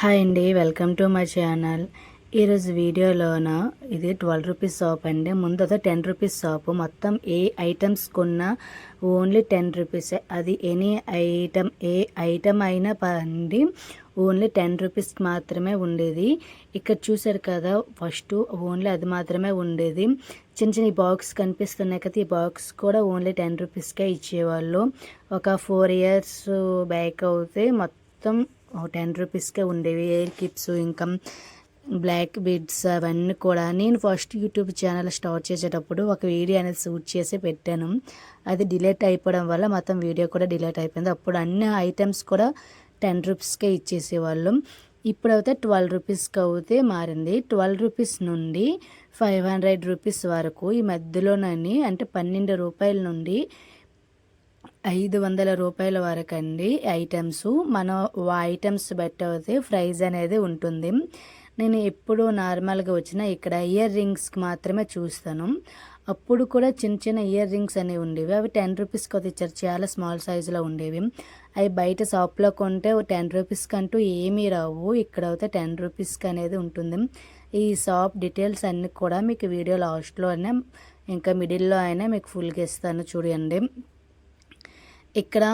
Hi అండి welcome to my channel. ఈరోజు వీడియోలోన ఇది ట్వెల్వ్ రూపీస్ షాప్ అండి. ముందు అదే టెన్ రూపీస్ షాప్. మొత్తం ఏ ఐటమ్స్ కొన్నా ఓన్లీ టెన్ రూపీసే. అది ఎనీ ఐటమ్ ఏ ఐటమ్ అయినా పండి ఓన్లీ టెన్ రూపీస్కి మాత్రమే ఉండేది. ఇక్కడ చూసారు కదా ఫస్ట్ ఓన్లీ అది మాత్రమే ఉండేది. చిన్న చిన్న బాక్స్ కనిపిస్తున్నాయి కదా ఈ బాక్స్ కూడా ఓన్లీ టెన్ రూపీస్కే ఇచ్చేవాళ్ళు. ఒక ఫోర్ ఇయర్స్ బ్యాక్ అయితే మొత్తం మొత్తం టెన్ రూపీస్కే ఉండేవి. ఎయిర్ కిప్స్ ఇంకా బ్లాక్ బిడ్స్ అవన్నీ కూడా. నేను ఫస్ట్ యూట్యూబ్ ఛానల్ స్టార్ట్ చేసేటప్పుడు ఒక వీడియో అనేది షూట్ చేసి పెట్టాను. అది డిలేట్ అయిపోవడం వల్ల మొత్తం వీడియో కూడా డిలేట్ అయిపోయింది. అప్పుడు అన్ని ఐటమ్స్ కూడా టెన్ రూపీస్కే ఇచ్చేసేవాళ్ళు. ఇప్పుడైతే ట్వెల్వ్ రూపీస్కి అయితే మారింది. ట్వెల్వ్ రూపీస్ నుండి ఫైవ్ హండ్రెడ్ రూపీస్ వరకు ఈ మధ్యలోనని అంటే పన్నెండు రూపాయల నుండి ఐదు వందల రూపాయల వరకు అండి ఐటమ్స్. మనం ఐటమ్స్ బట్టి అయితే ప్రైజ్ అనేది ఉంటుంది. నేను ఎప్పుడు నార్మల్గా వచ్చిన ఇక్కడ ఇయర్ రింగ్స్కి మాత్రమే చూస్తాను. అప్పుడు కూడా చిన్న చిన్న ఇయర్ రింగ్స్ అనేవి ఉండేవి. అవి టెన్ రూపీస్కి అయితే ఇచ్చారు. చాలా స్మాల్ సైజులో ఉండేవి. అవి బయట షాప్లో కొంటే టెన్ రూపీస్కి అంటూ ఏమీ రావు. ఇక్కడ అయితే టెన్ రూపీస్కి అనేది ఉంటుంది. ఈ షాప్ డీటెయిల్స్ అన్నీ కూడా మీకు వీడియో లాస్ట్లో అయినా ఇంకా మిడిల్లో అయినా మీకు ఫుల్గా ఇస్తాను చూడండి. ఇక్కడ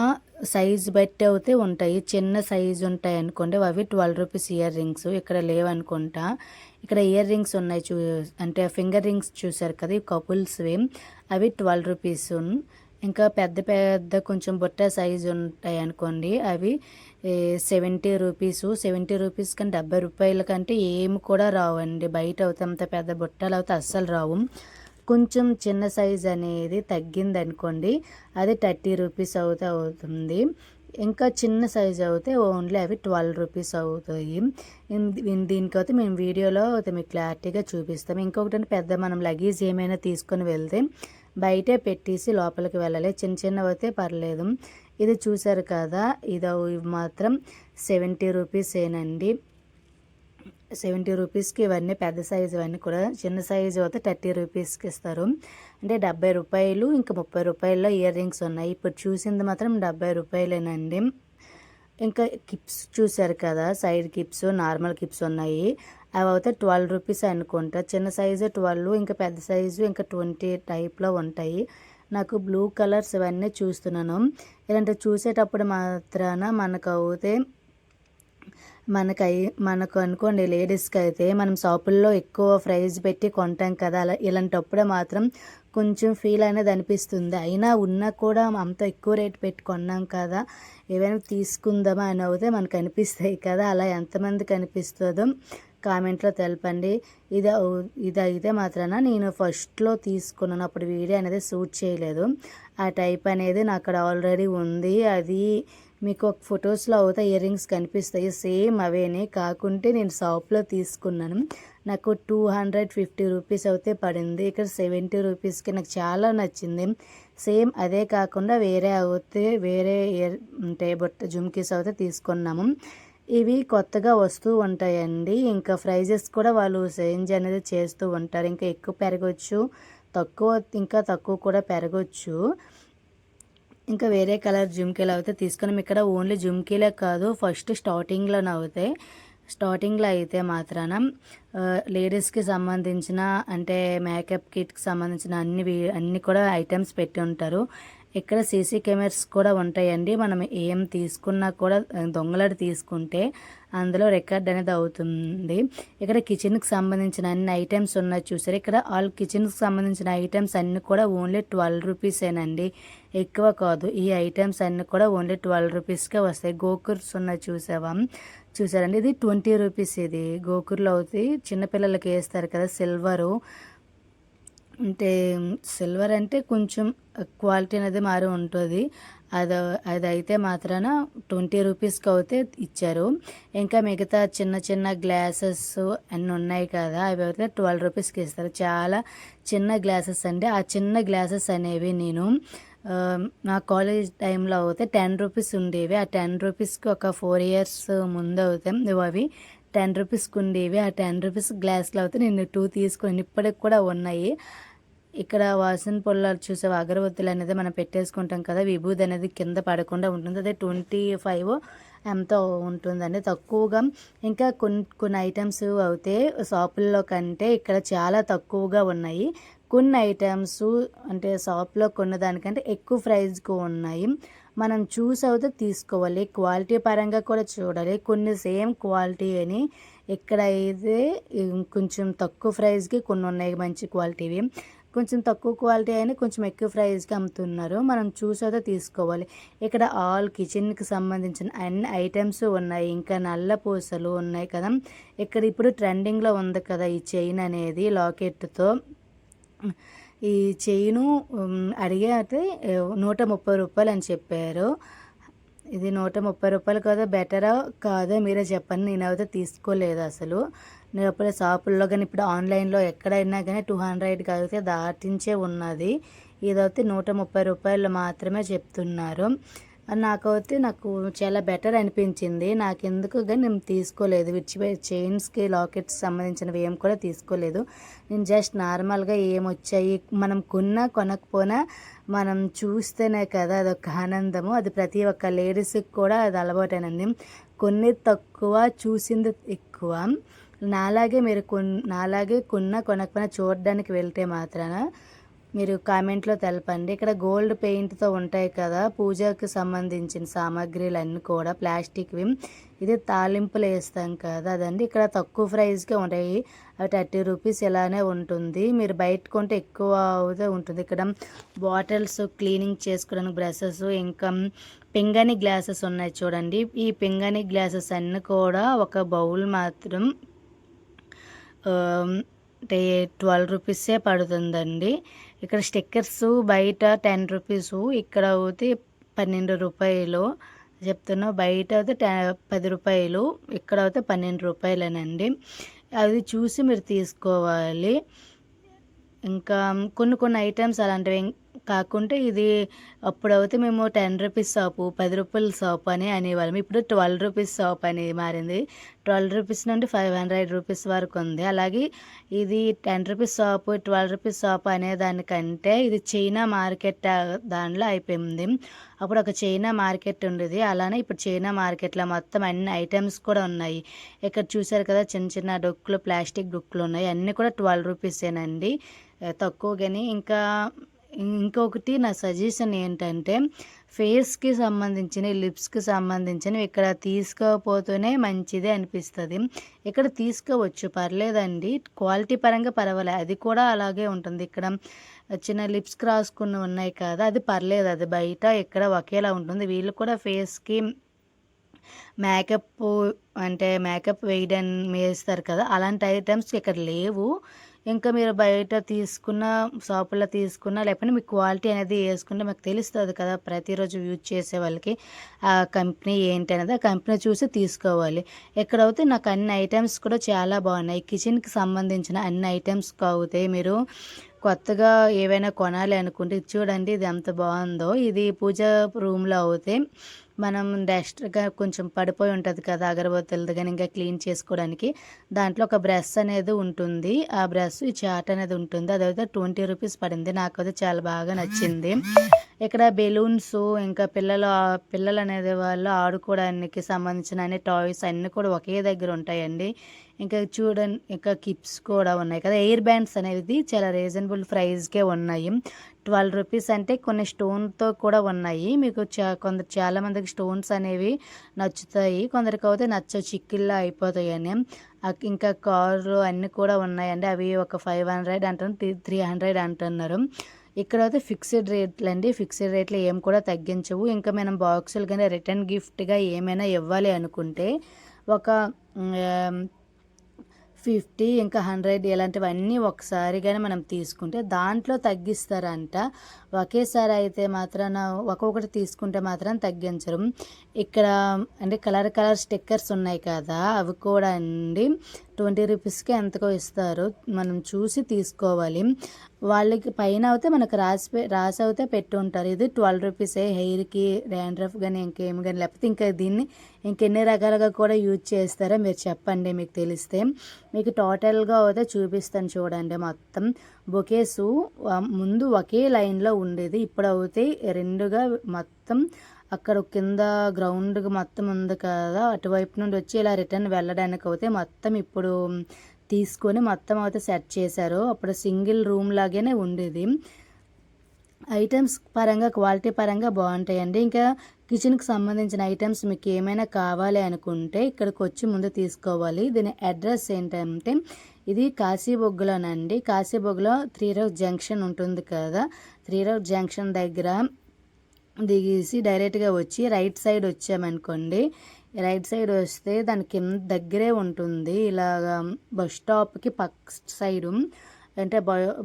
సైజ్ బట్టి అయితే ఉంటాయి. చిన్న సైజు ఉంటాయి అనుకోండి. అవి ట్వెల్వ్ రూపీస్ ఇయర్ రింగ్స్ ఇక్కడ లేవనుకుంటా ఇక్కడ ఇయర్ రింగ్స్ ఉన్నాయి చూ అంటే ఫింగర్ రింగ్స్ చూసారు కదా ఈ కపుల్స్వి అవి ట్వెల్వ్ రూపీస్ ఇంకా పెద్ద పెద్ద కొంచెం బుట్ట సైజు ఉంటాయి అనుకోండి. అవి సెవెంటీ రూపీస్ సెవెంటీ రూపీస్ కానీ డెబ్బై రూపాయల కంటే ఏమి కూడా రావండి. బయట అవుతాయి అంత పెద్ద బుట్టలు అయితే అస్సలు రావు. కొంచెం చిన్న సైజ్ అనేది తగ్గింది అనుకోండి అది థర్టీ రూపీస్ అవుతే అవుతుంది. ఇంకా చిన్న సైజ్ అయితే ఓన్లీ అవి ట్వెల్వ్ రూపీస్ అవుతాయి. దీనికైతే మేము వీడియోలో అయితే మీకు క్లారిటీగా చూపిస్తాం. ఇంకొకటి పెద్ద మనం లగేజ్ ఏమైనా తీసుకొని వెళ్తే బయటే పెట్టేసి లోపలికి వెళ్ళాలి. చిన్న చిన్నవి అయితే పర్లేదు. ఇది చూసారు కదా ఇది మాత్రం సెవెంటీ రూపీస్ ఏనండి సెవెంటీ రూపీస్కి ఇవన్నీ పెద్ద సైజు ఇవన్నీ కూడా చిన్న సైజు అయితే థర్టీ రూపీస్కి ఇస్తారు. అంటే డెబ్బై రూపాయలు ఇంకా ముప్పై రూపాయల్లో ఇయర్ రింగ్స్ ఉన్నాయి. ఇప్పుడు చూసింది మాత్రం డెబ్బై రూపాయలేనండి. ఇంకా కిప్స్ చూశారు కదా సైడ్ కిప్స్ నార్మల్ కిప్స్ ఉన్నాయి. అవి అయితే ట్వెల్వ్ రూపీస్ అనుకుంటా. చిన్న సైజు ట్వెల్వ్ ఇంకా పెద్ద సైజు ఇంకా ట్వంటీ టైప్లో ఉంటాయి. నాకు బ్లూ కలర్స్ ఇవన్నీ చూస్తున్నాను. ఇలాంటి చూసేటప్పుడు మాత్రాన మనకు అయితే మనకై మనకు అనుకోండి లేడీస్కి అయితే మనం షాపుల్లో ఎక్కువ ప్రైజ్ పెట్టి కొంటాం కదా. అలా ఇలాంటప్పుడే మాత్రం కొంచెం ఫీల్ అనేది అనిపిస్తుంది. అయినా ఉన్నా కూడా అంత ఎక్కువ రేట్ పెట్టి కొన్నాం కదా. ఏవైనా తీసుకుందామా అని అయితే మనకు అనిపిస్తాయి కదా. అలా ఎంతమందికి అనిపిస్తుందో కామెంట్లో తెలపండి. ఇది ఇది అయితే మాత్రాన నేను ఫస్ట్లో తీసుకున్నాను. అప్పుడు వీడియో అనేది షూట్ చేయలేదు. ఆ టైప్ అనేది నాకు అక్కడ ఆల్రెడీ ఉంది. అది మీకు ఒక ఫొటోస్లో అవుతా ఇయర్ రింగ్స్ కనిపిస్తాయి. సేమ్ అవేనే. కాకుంటే నేను షాప్లో తీసుకున్నాను. నాకు టూ హండ్రెడ్ ఫిఫ్టీ రూపీస్ అయితే పడింది. ఇక్కడ సెవెంటీ రూపీస్కి నాకు చాలా నచ్చింది. సేమ్ అదే కాకుండా వేరే అవుతే వేరే ఇయర్ అంటే బొట్ట జుమ్కీస్ అయితే తీసుకున్నాము. ఇవి కొత్తగా వస్తూ ఉంటాయండి. ఇంకా ప్రైజెస్ కూడా వాళ్ళు చేంజ్ అనేది చేస్తూ ఉంటారు. ఇంకా ఎక్కువ పెరగచ్చు. తక్కువ ఇంకా తక్కువ కూడా పెరగచ్చు. ఇంకా వేరే కలర్ జుమ్కీలు అయితే తీసుకున్నాం. ఇక్కడ ఓన్లీ జుమ్కీలే కాదు ఫస్ట్ స్టార్టింగ్లో అవుతాయి స్టార్టింగ్లో అయితే మాత్రాన లేడీస్కి సంబంధించిన అంటే మేకప్ కిట్కి సంబంధించిన అన్ని అన్ని కూడా ఐటమ్స్ పెట్టి ఉంటారు. ఇక్కడ సీసీ కెమెరాస్ కూడా ఉంటాయండి. మనం ఏం తీసుకున్నా కూడా దొంగలాడి తీసుకుంటే అందులో రికార్డ్ అనేది అవుతుంది. ఇక్కడ కిచెన్కి సంబంధించిన అన్ని ఐటమ్స్ ఉన్నాయి చూసారు? ఇక్కడ ఆల్ కిచెన్కి సంబంధించిన ఐటమ్స్ అన్నీ కూడా ఓన్లీ ట్వెల్వ్ రూపీసేనండి ఎక్కువ కాదు ఈ ఐటమ్స్ అన్నీ కూడా ఓన్లీ ట్వెల్వ్ రూపీస్కే వస్తాయి. గోకుర్స్ ఉన్నాయి చూసావా? చూసారండి ఇది ట్వంటీ రూపీస్ ఇది. గోకుర్లో అవుతాయి చిన్నపిల్లలకి వేస్తారు కదా సిల్వరు. అంటే సిల్వర్ అంటే కొంచెం క్వాలిటీ అనేది మారి ఉంటుంది. అది అది అయితే మాత్రాన ట్వంటీ రూపీస్కి అయితే ఇచ్చారు. ఇంకా మిగతా చిన్న చిన్న గ్లాసెస్ అన్నీ ఉన్నాయి కదా అవి అయితే ట్వెల్వ్ రూపీస్కి ఇస్తారు. చాలా చిన్న గ్లాసెస్ అండి. ఆ చిన్న గ్లాసెస్ అనేవి నేను నా కాలేజ్ టైంలో అయితే టెన్ రూపీస్ ఉండేవి. ఆ టెన్ రూపీస్కి ఒక ఫోర్ ఇయర్స్ ముందు అవుతాయి అవి టెన్ రూపీస్కి ఉండేవి ఆ టెన్ రూపీస్ గ్లాస్లో అయితే నేను టూ తీసుకుని ఇప్పటికి కూడా ఉన్నాయి. ఇక్కడ వాసన పొల్లాలు చూసే అగరబత్తులు అనేది మనం పెట్టేసుకుంటాం కదా విభూది అనేది కింద పడకుండా ఉంటుంది. అదే ట్వంటీ ఫైవ్ ఎంతో ఉంటుందండి. తక్కువగా ఇంకా కొన్ని కొన్ని ఐటమ్స్ అయితే షాపుల్లో కంటే ఇక్కడ చాలా తక్కువగా ఉన్నాయి. కొన్ని ఐటమ్స్ అంటే షాప్లో కొన్న దానికంటే ఎక్కువ ప్రైస్కు ఉన్నాయి. మనం చూస్ అయితే తీసుకోవాలి. క్వాలిటీ పరంగా కూడా చూడాలి. కొన్ని సేమ్ క్వాలిటీ అని ఇక్కడ అయితే కొంచెం తక్కువ ప్రైస్కి కొన్ని ఉన్నాయి మంచి క్వాలిటీవి కొంచెం తక్కువ క్వాలిటీ అయినా కొంచెం ఎక్కువ ప్రైస్కి అమ్ముతున్నారు. మనం చూసేదో తీసుకోవాలి. ఇక్కడ ఆల్ కిచెన్కి సంబంధించిన అన్ని ఐటమ్స్ ఉన్నాయి. ఇంకా నల్ల పూసలు ఉన్నాయి కదా. ఇక్కడ ఇప్పుడు ట్రెండింగ్లో ఉంది కదా ఈ చైన్ అనేది లాకెట్తో. ఈ చైను అడిగితే నూట ముప్పై రూపాయలు అని చెప్పారు. ఇది నూట ముప్పై రూపాయలు కదా బెటరా కాదా? మీరే చెప్పండి నేనైతే తీసుకోలేదు అసలు. నేను ఎప్పుడు షాపుల్లో కానీ ఇప్పుడు ఆన్లైన్లో ఎక్కడైనా కానీ టూ హండ్రెడ్కి అయితే దాటించే ఉన్నది. ఇదైతే నూట ముప్పై రూపాయలు మాత్రమే చెప్తున్నారు. నాకైతే నాకు చాలా బెటర్ అనిపించింది. నాకు ఎందుకు కానీ నేను తీసుకోలేదు. విడిచిపోయి చైన్స్కి లాకెట్స్ సంబంధించినవి ఏం కూడా తీసుకోలేదు. నేను జస్ట్ నార్మల్గా ఏమొచ్చాయి మనం కొన్నా కొనకపోయినా మనం చూస్తేనే కదా అదొక ఆనందము. అది ప్రతి ఒక్క లేడీస్కి కూడా అది అలవాటేనండి కొన్ని తక్కువ చూసింది ఎక్కువ. నాలాగే మీరు కొన్ నాలాగే కొన్నా కొనకపోయినా చూడడానికి వెళ్తే మాత్రాన మీరు కామెంట్లో తెలపండి. ఇక్కడ గోల్డ్ పెయింట్తో ఉంటాయి కదా పూజకి సంబంధించిన సామాగ్రిలు అన్నీ కూడా ప్లాస్టిక్వి ఇది తాలింపులు వేస్తాం కదా అదండి. ఇక్కడ తక్కువ ప్రైస్కే ఉంటాయి. అవి థర్టీ రూపీస్ ఇలానే ఉంటుంది. మీరు బయట కొంటే ఎక్కువ అవుతే ఉంటుంది. ఇక్కడ బాటిల్స్ క్లీనింగ్ చేసుకోవడానికి బ్రషెస్ ఇంకా పింగని గ్లాసెస్ ఉన్నాయి చూడండి. ఈ పింగని గ్లాసెస్ అన్నీ కూడా ఒక బౌల్ మాత్రం అంటే ట్వెల్వ్ రూపీసే పడుతుందండి. ఇక్కడ స్టిక్కర్స్ బయట టెన్ రూపీస్ ఇక్కడ అయితే పన్నెండు రూపాయలు. చెప్తున్నా బయట అయితే పది రూపాయలు ఇక్కడ అయితే పన్నెండు రూపాయలేనండి. అది చూసి మీరు తీసుకోవాలి. ఇంకా కొన్ని కొన్ని ఐటమ్స్ అలాంటివి కాకుంటే ఇది అప్పుడైతే మేము టెన్ రూపీస్ షాపు పది రూపాయల షాప్ అని అనేవాళ్ళం. ఇప్పుడు ట్వెల్వ్ రూపీస్ షాప్ అని మారింది. ట్వెల్వ్ రూపీస్ నుండి ఫైవ్ హండ్రెడ్ రూపీస్ వరకు ఉంది. అలాగే ఇది ten rupees shop twelve rupees shop అనే దానికంటే ఇది చైనా మార్కెట్ దానిలో అయిపోయింది. అప్పుడు ఒక చైనా మార్కెట్ ఉండేది. అలానే ఇప్పుడు చైనా మార్కెట్లో మొత్తం అన్ని ఐటమ్స్ కూడా ఉన్నాయి. ఇక్కడ చూసారు కదా చిన్న చిన్న డొక్కులు ప్లాస్టిక్ డొక్కులు ఉన్నాయి. అన్నీ కూడా ట్వెల్వ్ రూపీసేనండి తక్కువగాని ఇంకా ఇంకొకటి నా సజెషన్ ఏంటంటే ఫేస్కి సంబంధించిన లిప్స్కి సంబంధించినవి ఇక్కడ తీసుకోకపోతేనే మంచిది అనిపిస్తుంది. ఇక్కడ తీసుకోవచ్చు పర్లేదండి. క్వాలిటీ పరంగా పర్వాలేదు అది కూడా అలాగే ఉంటుంది. ఇక్కడ చిన్న లిప్స్ రాసుకున్న ఉన్నాయి కదా అది పర్లేదు. అది బయట ఇక్కడ ఒకేలా ఉంటుంది. వీళ్ళు కూడా ఫేస్కి మేకప్ అంటే మేకప్ వేయడం వేస్తారు కదా అలాంటి ఐటమ్స్ ఇక్కడ లేవు. ఇంకా మీరు బయట తీసుకున్న షాపులో తీసుకున్న లేకపోతే మీకు క్వాలిటీ అనేది వేసుకుంటే మీకు తెలుస్తుంది కదా ప్రతిరోజు యూజ్ చేసే వాళ్ళకి ఆ కంపెనీ ఏంటి అనేది. ఆ కంపెనీ చూసి తీసుకోవాలి. ఎక్కడైతే నాకు అన్ని ఐటమ్స్ కూడా చాలా బాగున్నాయి. కిచెన్కి సంబంధించిన అన్ని ఐటమ్స్ అవుతాయి మీరు కొత్తగా ఏవైనా కొనాలి అనుకుంటే చూడండి ఇది ఎంత బాగుందో. ఇది పూజ రూమ్లో అవుతే మనం డస్ట్గా కొంచెం పడిపోయి ఉంటుంది కదా అగరబత్తులది కానీ ఇంకా క్లీన్ చేసుకోవడానికి. దాంట్లో ఒక బ్రష్ అనేది ఉంటుంది. ఆ బ్రష్ ఈ చాట్ అనేది ఉంటుంది. అదైతే ట్వంటీ రూపీస్ పడింది. నాకు అది చాలా బాగా నచ్చింది. ఇక్కడ బెలూన్స్ ఇంకా పిల్లలు పిల్లలు అనేది వాళ్ళు ఆడుకోవడానికి సంబంధించిన అన్ని టాయ్స్ అన్నీ కూడా ఒకే దగ్గర ఉంటాయండి. ఇంకా చూడండి ఇంకా కిప్స్ కూడా ఉన్నాయి కదా. ఎయిర్ బ్యాండ్స్ అనేది చాలా రీజనబుల్ ప్రైస్కే ఉన్నాయి. ట్వెల్వ్ రూపీస్ అంటే కొన్ని స్టోన్తో కూడా ఉన్నాయి. మీకు చా కొందరు చాలామందికి స్టోన్స్ అనేవి నచ్చుతాయి. కొందరికి అయితే నచ్చ చిక్కిల్లా అయిపోతాయని. ఇంకా కార్లు అన్నీ కూడా ఉన్నాయండి. అవి ఒక ఫైవ్ హండ్రెడ్ అంటున్నారు త్రీ హండ్రెడ్ అంటున్నారు. ఇక్కడ అయితే ఫిక్స్డ్ రేట్లు అండి ఫిక్స్డ్ రేట్లు ఏం కూడా తగ్గించవు. ఇంకా మనం బాక్సులు కానీ రిటర్న్ గిఫ్ట్గా ఏమైనా ఇవ్వాలి అనుకుంటే ఒక ఫిఫ్టీ ఇంకా హండ్రెడ్ ఇలాంటివన్నీ ఒకసారిగానే మనం తీసుకుంటే దాంట్లో తగ్గిస్తారంట. ఒకేసారి అయితే మాత్రాన ఒక్కొక్కటి తీసుకుంటే మాత్రం తగ్గించరు. ఇక్కడ అంటే కలర్ కలర్ స్టిక్కర్స్ ఉన్నాయి కదా అవి కూడా అండి. ట్వంటీ రూపీస్కి ఎంతకో ఇస్తారు. మనం చూసి తీసుకోవాలి. వాళ్ళకి పైన అయితే మనకు రాసి రాసి అయితే పెట్టి ఉంటారు. ఇది ట్వెల్వ్ రూపీసే హెయిర్కి డాండ్రఫ్ కానీ ఇంకేమి కానీ లేకపోతే ఇంకా దీన్ని ఇంకెన్ని రకాలుగా కూడా యూజ్ చేస్తారో మీరు చెప్పండి మీకు తెలిస్తే. మీకు టోటల్గా అయితే చూపిస్తాను చూడండి మొత్తం. బొకేసు ముందు ఒకే లైన్లో ఉండేది. ఇప్పుడు అయితే రెండుగా మొత్తం అక్కడ కింద గ్రౌండ్ మొత్తం ఉంది కదా అటువైపు నుండి వచ్చి ఇలా రిటర్న్ వెళ్ళడానికి అయితే మొత్తం ఇప్పుడు తీసుకొని మొత్తం అయితే సెట్ చేశారు. అప్పుడు సింగిల్ రూమ్ లాగానే ఉండేది. ఐటమ్స్ పరంగా క్వాలిటీ పరంగా బాగుంటాయండి. ఇంకా కిచెన్కి సంబంధించిన ఐటమ్స్ మీకు ఏమైనా కావాలి అనుకుంటే ఇక్కడికి వచ్చి ముందు తీసుకోవాలి. దీని అడ్రస్ ఏంటంటే ఇది కాశీబొగ్గులోనండి కాశీబొగ్గులో త్రీ రోడ్ జంక్షన్ ఉంటుంది కదా త్రీ రోడ్ జంక్షన్ దగ్గర దిగేసి డైరెక్ట్గా వచ్చి రైట్ సైడ్ వచ్చామనుకోండి. రైట్ సైడ్ వస్తే దాని కింద దగ్గరే ఉంటుంది. ఇలాగా బస్ స్టాప్కి పక్క సైడు అంటే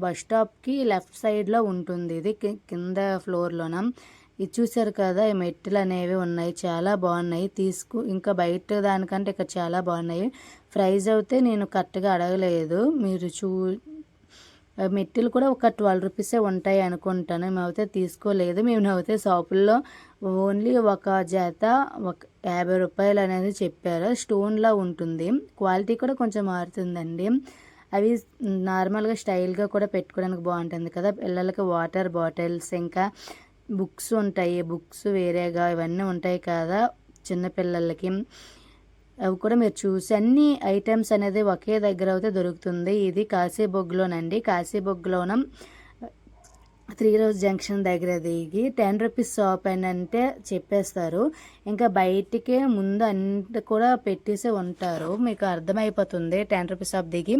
బస్ స్టాప్కి లెఫ్ట్ సైడ్లో ఉంటుంది ఇది కింద ఫ్లోర్లోన. ఇది చూసారు కదా ఈ మెట్లు అనేవి ఉన్నాయి చాలా బాగున్నాయి. తీసుకు ఇంకా బయట దానికంటే ఇక్కడ చాలా బాగున్నాయి. ప్రైజ్ అయితే నేను కరెక్ట్గా అడగలేదు. మీరు చూ మెట్టెలు కూడా ఒక ట్వెల్వ్ రూపీసే ఉంటాయి అనుకుంటాను. మేమైతే తీసుకోలేదు. మేము అయితే షాపుల్లో ఓన్లీ ఒక జత ఒక యాభై రూపాయలు అనేది చెప్పారు. స్టోన్లా ఉంటుంది. క్వాలిటీ కూడా కొంచెం మారుతుందండి. అవి నార్మల్గా స్టైల్గా కూడా పెట్టుకోవడానికి బాగుంటుంది కదా. పిల్లలకి వాటర్ బాటిల్స్ ఇంకా బుక్స్ ఉంటాయి. బుక్స్ వేరేగా ఇవన్నీ ఉంటాయి కదా చిన్నపిల్లలకి అవి కూడా మీరు చూసి అన్ని ఐటమ్స్ అనేది ఒకే దగ్గర అయితే దొరుకుతుంది. ఇది కాశీబొగ్గులోనండి కాశీబొగ్గులోన త్రీ రోజ్ జంక్షన్ దగ్గర దిగి టెన్ రూపీస్ షాప్ అని అంటే చెప్పేస్తారు. ఇంకా బయటికే ముందు అంత కూడా పెట్టేసే ఉంటారు. మీకు అర్థమైపోతుంది. టెన్ రూపీస్ షాప్ దిగి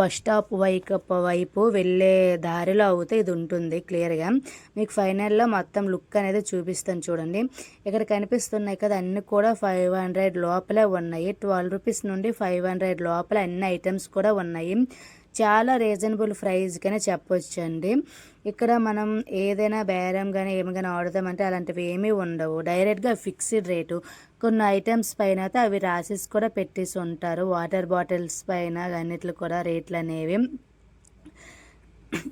బస్ స్టాప్ వైపు వైపు వెళ్ళే దారిలో అవుతే ఇది ఉంటుంది క్లియర్గా. మీకు ఫైనల్లో మొత్తం లుక్ అనేది చూపిస్తాను చూడండి. ఇక్కడ కనిపిస్తున్నాయి కదా అన్ని కూడా ఫైవ్ హండ్రెడ్ లోపలే ఉన్నాయి. ట్వెల్వ్ రూపీస్ నుండి ఫైవ్ హండ్రెడ్ లోపల అన్ని ఐటమ్స్ కూడా ఉన్నాయి. చాలా రీజనబుల్ ప్రైస్గానే చెప్పొచ్చు అండి ఇక్కడ మనం ఏదైనా బేరం కానీ ఏమి కానీ ఆడదామంటే అలాంటివి ఏమీ ఉండవు. డైరెక్ట్గా ఫిక్స్డ్ రేటు కొన్ని ఐటమ్స్ పైన అయితే అవి రాసిస్ కూడా పెట్టేసి ఉంటారు. వాటర్ బాటిల్స్ పైన అన్నిట్లు కూడా రేట్లు అనేవి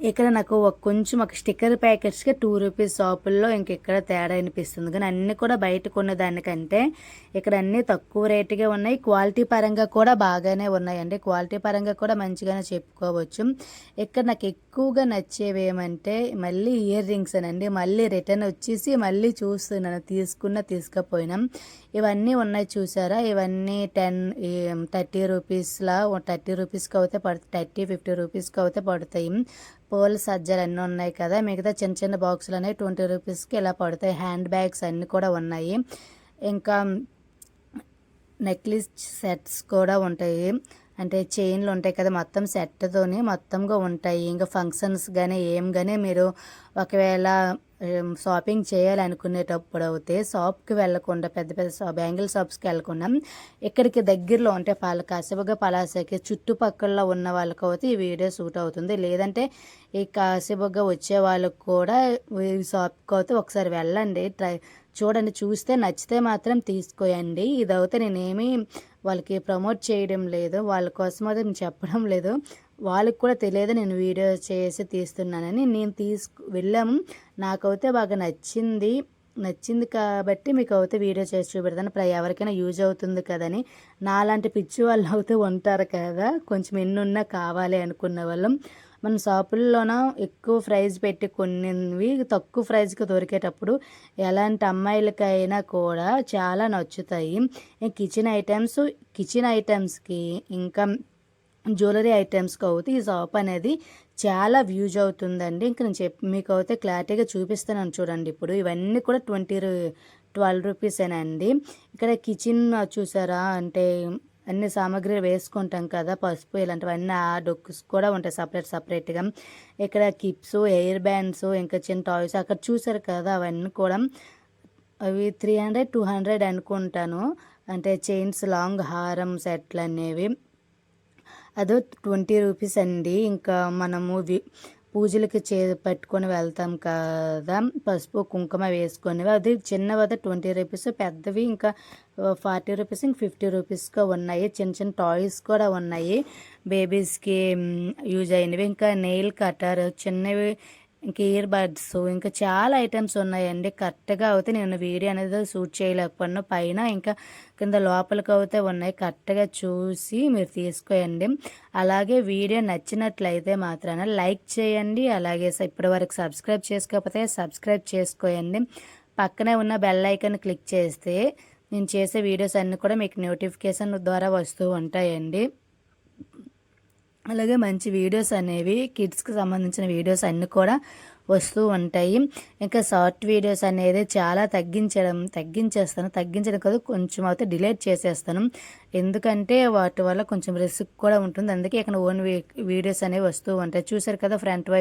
ఇక్కడ నాకు ఒక కొంచెం ఒక స్టిక్కర్ ప్యాకెట్స్కి టూ రూపీస్ షాపుల్లో ఇంకెక్కడ తేడా అనిపిస్తుంది. కానీ అన్నీ కూడా బయట కొన్న దానికంటే ఇక్కడ అన్నీ తక్కువ రేటుగా ఉన్నాయి. క్వాలిటీ పరంగా కూడా బాగానే ఉన్నాయండి. క్వాలిటీ పరంగా కూడా మంచిగానే చెప్పుకోవచ్చు. ఇక్కడ నాకు ఎక్కువగా నచ్చేవి ఏమంటే మళ్ళీ ఇయర్ రింగ్స్ అనండి. మళ్ళీ రిటర్న్ వచ్చేసి మళ్ళీ చూస్తున్నాను. తీసుకున్న తీసుకపోయినా. ఇవన్నీ ఉన్నాయి చూసారా? ఇవన్నీ టెన్ థర్టీ రూపీస్లా థర్టీ రూపీస్కి అయితే పడు థర్టీ ఫిఫ్టీ రూపీస్కి అయితే పడతాయి. పోల్ సజ్జలు అన్నీ ఉన్నాయి కదా? మిగతా చిన్న చిన్న బాక్సులు అనేవి ట్వంటీ రూపీస్కి ఇలా పడతాయి. హ్యాండ్ బ్యాగ్స్ అన్నీ కూడా ఉన్నాయి. ఇంకా నెక్లెస్ సెట్స్ కూడా ఉంటాయి. అంటే చైన్లు ఉంటాయి కదా? మొత్తం సెట్తోని మొత్తంగా ఉంటాయి. ఇంకా ఫంక్షన్స్ కానీ ఏం కానీ మీరు ఒకవేళ షాపింగ్ చేయాలనుకునేటప్పుడు అయితే షాప్కి వెళ్ళకుండా పెద్ద పెద్ద షాప్ బ్యాంగిల్ షాప్స్కి వెళ్ళకుండా ఇక్కడికి దగ్గరలో ఉంటే పాల కాసిబగా పలాసకి చుట్టుపక్కల ఉన్న వాళ్ళకి అయితే ఈ వీడియో సూట్ అవుతుంది. లేదంటే ఈ కాసేపుగా వచ్చే వాళ్ళకు కూడా ఈ షాప్కి అయితే ఒకసారి వెళ్ళండి ట్రై చూడండి చూస్తే నచ్చితే మాత్రం తీసుకోయండి. ఇదైతే నేనేమి వాళ్ళకి ప్రమోట్ చేయడం లేదు వాళ్ళ కోసం అయితే నేను చెప్పడం లేదు. వాళ్ళకి కూడా తెలియదు నేను వీడియో చేసి తీస్తున్నానని. నేను తీసుకు వెళ్ళాము నాకైతే బాగా నచ్చింది. నచ్చింది కాబట్టి మీకు అయితే వీడియో చేసి చూపెడతాను. ఎవరికైనా యూజ్ అవుతుంది కదని. నాలాంటి పిచ్చి వాళ్ళు అయితే ఉంటారు కదా. కొంచెం ఎన్నున్నా కావాలి అనుకున్న వాళ్ళం. మన షాపుల్లోన ఎక్కువ ప్రైజ్ పెట్టి కొన్నివి తక్కువ ప్రైజ్కి దొరికేటప్పుడు ఎలాంటి అమ్మాయిలకైనా కూడా చాలా నచ్చుతాయి. కిచెన్ ఐటమ్స్ కిచెన్ ఐటమ్స్కి ఇంకా జ్యువెలరీ ఐటమ్స్కి అయితే ఈ షాప్ అనేది చాలా వ్యూజ్ అవుతుందండి. ఇంకా నేను చెప్ మీకు అయితే క్లారిటీగా చూపిస్తాను చూడండి. ఇప్పుడు ఇవన్నీ కూడా ట్వంటీ ట్వెల్వ్ రూపీసేనండి ఇక్కడ కిచెన్ చూసారా? అంటే అన్ని సామాగ్రి వేసుకుంటాం కదా పసుపు ఇలాంటివన్నీ ఆ డొక్స్ కూడా ఉంటాయి సపరేట్ సపరేట్గా. ఇక్కడ కిప్స్ ఎయిర్ బ్యాండ్స్ ఇంకా చిన్న టాయ్స్ అక్కడ చూసారు కదా అవన్నీ కూడా. అవి త్రీ హండ్రెడ్ టూ హండ్రెడ్ అనుకుంటాను. అంటే చైన్స్ లాంగ్ హారం సెట్లు అనేవి. అదో ట్వంటీ రూపీస్ అండి. ఇంకా మనము పూజలకి చే పెట్టుకొని వెళ్తాం కదా. పసుపు కుంకుమ వేసుకొని. అది చిన్నవి అయితే ట్వంటీ రూపీస్ పెద్దవి ఇంకా ఫార్టీ రూపీస్ ఇంక ఫిఫ్టీ రూపీస్గా ఉన్నాయి. చిన్న చిన్న టాయ్స్ కూడా ఉన్నాయి. బేబీస్కి యూజ్ అయినవి. ఇంకా నెయిల్ కటర్ చిన్నవి ఇంకా ఇయర్ బడ్స్ ఇంకా చాలా ఐటమ్స్ ఉన్నాయండి. కరెక్ట్గా అయితే నేను వీడియో అనేది షూట్ చేయలేకపోయినా. పైన ఇంకా కింద లోపలికి అయితే ఉన్నాయి. కరెక్ట్గా చూసి మీరు తీసుకోండి అలాగే వీడియో నచ్చినట్లయితే మాత్రాన లైక్ చేయండి. అలాగే ఇప్పటి వరకు సబ్స్క్రైబ్ చేసుకోకపోతే సబ్స్క్రైబ్ చేసుకోండి పక్కనే ఉన్న బెల్ ఐకన్ క్లిక్ చేస్తే నేను చేసే వీడియోస్ అన్నీ కూడా మీకు నోటిఫికేషన్ ద్వారా వస్తూ ఉంటాయండి. అలాగే మంచి వీడియోస్ అనేవి కిడ్స్కి సంబంధించిన వీడియోస్ అన్నీ కూడా వస్తూ ఉంటాయి. ఇంకా షార్ట్ వీడియోస్ అనేది చాలా తగ్గించడం తగ్గించేస్తాను. తగ్గించడం కాదు కొంచెం అయితే డిలేట్ చేసేస్తాను. ఎందుకంటే వాటి వల్ల కొంచెం రిస్క్ కూడా ఉంటుంది. అందుకే ఇక్కడ ఓన్ వీడియోస్ అనేవి వస్తూ ఉంటాయి. చూసారు కదా ఫ్రంట్ వైపు